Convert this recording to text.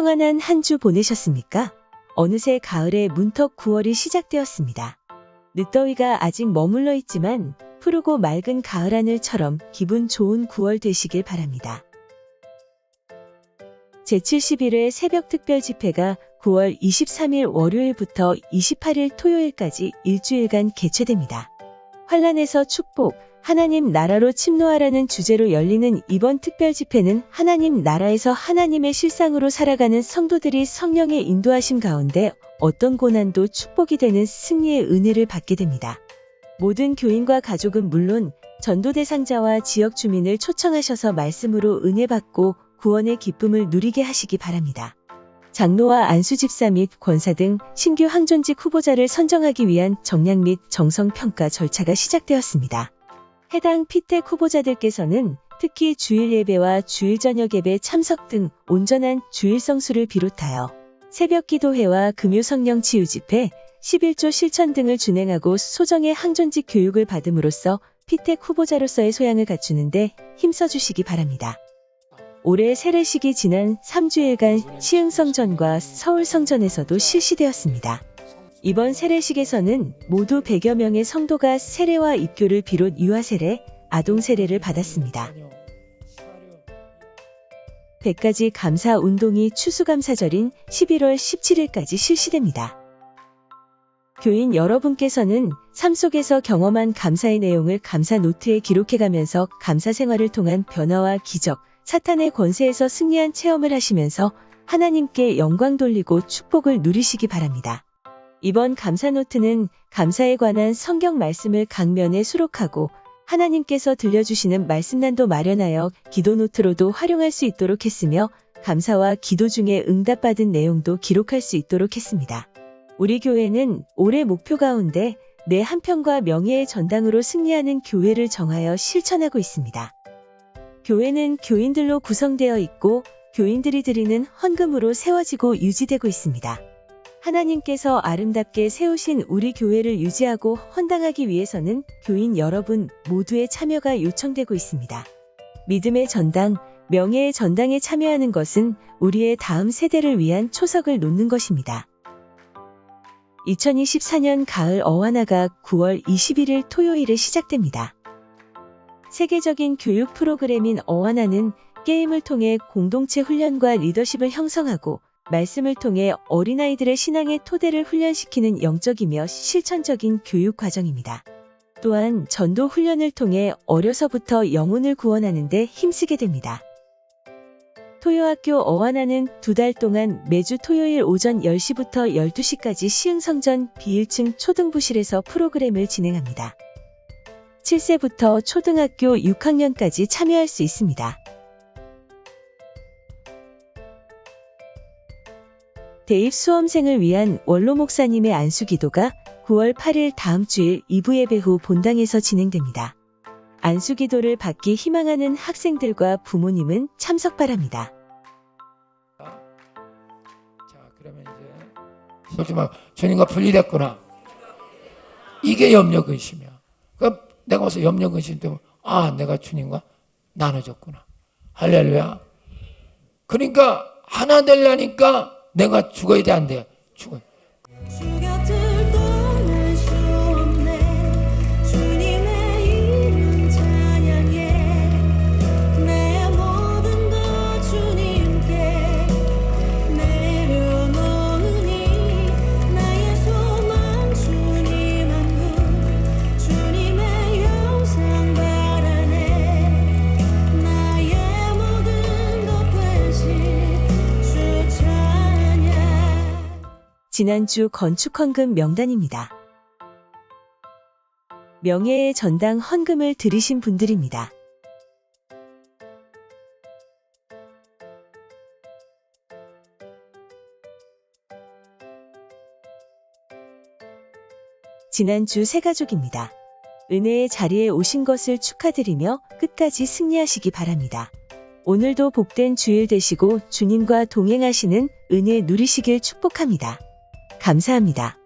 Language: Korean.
평안한 한 주 보내셨습니까? 어느새 가을의 문턱 9월이 시작되었습니다. 늦더위가 아직 머물러 있지만 푸르고 맑은 가을 하늘처럼 기분 좋은 9월 되시길 바랍니다. 제71회 새벽 특별 집회가 9월 23일 월요일부터 28일 토요일까지 일주일간 개최됩니다. 환란에서 축복, 하나님 나라로 침노하라는 주제로 열리는 이번 특별 집회는 하나님 나라에서 하나님의 실상으로 살아가는 성도들이 성령의 인도하심 가운데 어떤 고난도 축복이 되는 승리의 은혜를 받게 됩니다. 모든 교인과 가족은 물론 전도 대상자와 지역 주민을 초청하셔서 말씀으로 은혜 받고 구원의 기쁨을 누리게 하시기 바랍니다. 장로와 안수 집사 및 권사 등 신규 항존직 후보자를 선정하기 위한 정량 및 정성 평가 절차가 시작되었습니다. 해당 피택 후보자들께서는 특히 주일 예배와 주일 저녁 예배 참석 등 온전한 주일 성수를 비롯하여 새벽 기도회와 금요 성령 치유 집회, 11조 실천 등을 준행하고 소정의 항존직 교육을 받음으로써 피택 후보자로서의 소양을 갖추는데 힘써 주시기 바랍니다. 올해 세례식이 지난 3주일간 시흥성전과 서울성전에서도 실시되었습니다. 이번 세례식에서는 모두 100여 명의 성도가 세례와 입교를 비롯 유아 세례, 아동 세례를 받았습니다. 100가지 감사 운동이 추수감사절인 11월 17일까지 실시됩니다. 교인 여러분께서는 삶 속에서 경험한 감사의 내용을 감사 노트에 기록해가면서 감사 생활을 통한 변화와 기적, 사탄의 권세에서 승리한 체험을 하시면서 하나님께 영광 돌리고 축복을 누리시기 바랍니다. 이번 감사 노트는 감사에 관한 성경 말씀을 강면에 수록하고 하나님께서 들려주시는 말씀란도 마련하여 기도 노트로도 활용할 수 있도록 했으며 감사와 기도 중에 응답받은 내용도 기록할 수 있도록 했습니다. 우리 교회는 올해 목표 가운데 내 한편과 명예의 전당으로 승리하는 교회를 정하여 실천하고 있습니다. 교회는 교인들로 구성되어 있고 교인들이 드리는 헌금으로 세워지고 유지되고 있습니다. 하나님께서 아름답게 세우신 우리 교회를 유지하고 헌당하기 위해서는 교인 여러분 모두의 참여가 요청되고 있습니다. 믿음의 전당, 명예의 전당에 참여하는 것은 우리의 다음 세대를 위한 초석을 놓는 것입니다. 2024년 가을 어와나가 9월 21일 토요일에 시작됩니다. 세계적인 교육 프로그램인 어와나는 게임을 통해 공동체 훈련과 리더십을 형성하고 말씀을 통해 어린아이들의 신앙의 토대를 훈련시키는 영적이며 실천적인 교육 과정입니다. 또한 전도 훈련을 통해 어려서부터 영혼을 구원하는 데 힘쓰게 됩니다. 토요학교 어와나는 두 달 동안 매주 토요일 오전 10시부터 12시까지 시흥성전 B1층 초등부실에서 프로그램을 진행합니다. 7세부터 초등학교 6학년까지 참여할 수 있습니다. 대입 수험생을 위한 원로 목사님의 안수 기도가 9월 8일 다음 주일 2부 예배 후 본당에서 진행됩니다. 안수 기도를 받기 희망하는 학생들과 부모님은 참석 바랍니다. 자, 그러면 이제 말 주님과 분리됐구나. 이게 염려 근심이야. 그 내가 와서 염려 근심 때문에 아, 내가 주님과 나눠졌구나. 할렐루야. 그러니까 하나 되려니까 내가 죽어야 돼, 안 돼? 죽어 지난주 건축 헌금 명단입니다. 명예의 전당 헌금을 들이신 분들입니다. 지난주 새 가족입니다. 은혜의 자리에 오신 것을 축하드리며 끝까지 승리하시기 바랍니다. 오늘도 복된 주일 되시고 주님과 동행하시는 은혜 누리시길 축복합니다. 감사합니다.